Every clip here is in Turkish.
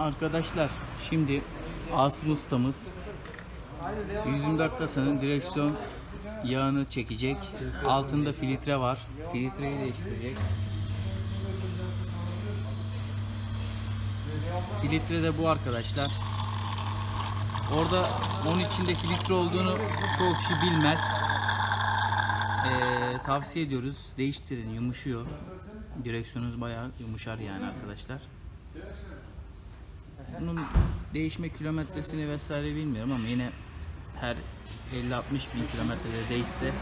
Arkadaşlar şimdi Asım ustamız 124 kasanın direksiyon yağını çekecek. Altında filtre var. Filtreyi değiştirecek. Filtre de bu arkadaşlar. Orada onun içinde filtre olduğunu çoğu kişi bilmez. Ee, tavsiye ediyoruz. Değiştirin, yumuşuyor. Direksiyonunuz bayağı yumuşar yani arkadaşlar. Bunun değişme kilometresini vesaire bilmiyorum ama yine her 50-60 bin kilometrede değişse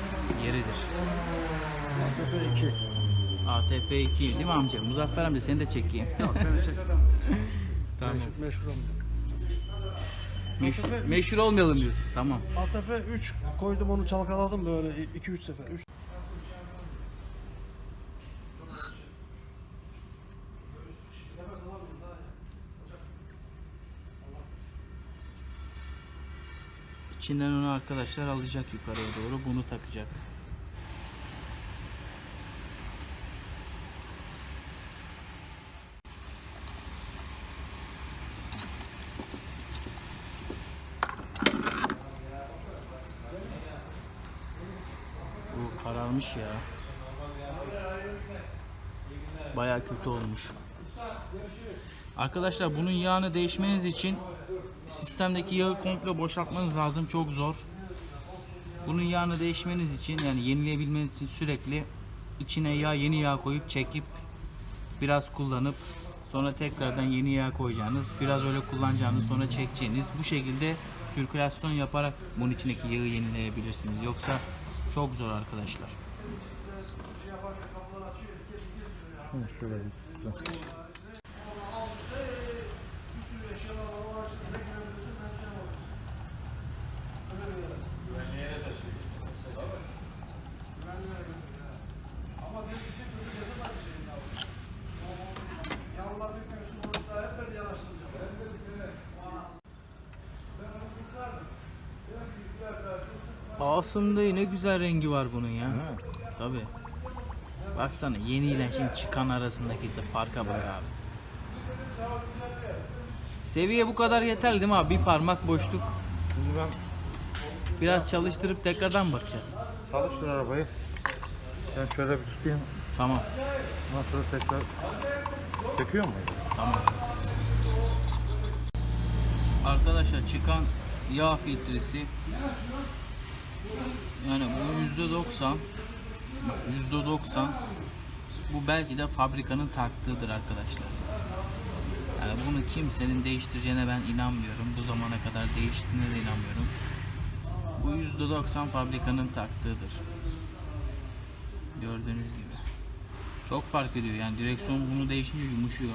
yeridir. ATP 2. ATF 2 değil mi amca? Muzaffer amca seni de çekeyim. Yok beni çek. tamam. Meşhur, meşhur olmuyor. Meşhur, meşhur olmayalım diyorsun. Tamam. ATF 3 koydum onu çalkaladım böyle 2-3 sefer. 3 İçinden onu arkadaşlar alacak yukarıya doğru. Bunu takacak. Bu kararmış ya. Baya kötü olmuş. Arkadaşlar bunun yağını değişmeniz için sistemdeki yağı komple boşaltmanız lazım. Çok zor. Bunun yağını değişmeniz için yani yenileyebilmeniz için sürekli içine yağ yeni yağ koyup çekip biraz kullanıp sonra tekrardan yeni yağ koyacağınız, biraz öyle kullanacağınız, sonra çekeceğiniz. Bu şekilde sirkülasyon yaparak bunun içindeki yağı yenileyebilirsiniz. Yoksa çok zor arkadaşlar. Yavrular Asım'da ne güzel rengi var bunun ya. Tabi. Baksana yeni ile şimdi çıkan arasındaki de farka bak abi. Seviye bu kadar yeterli değil mi abi? Bir parmak boşluk. Şimdi ben Biraz çalıştırıp tekrardan bakacağız. çalıştır arabayı. Ben şöyle bir tutayım. Tamam. Ondan sonra tekrar çekiyor mu? Tamam. Arkadaşlar çıkan yağ filtresi yani bu yüzde doksan yüzde doksan bu belki de fabrikanın taktığıdır arkadaşlar. Yani bunu kimsenin değiştireceğine ben inanmıyorum. Bu zamana kadar değiştiğine de inanmıyorum. Bu yüzde doksan fabrikanın taktığıdır. Gördüğünüz gibi. Çok fark ediyor yani direksiyon bunu değişince yumuşuyor.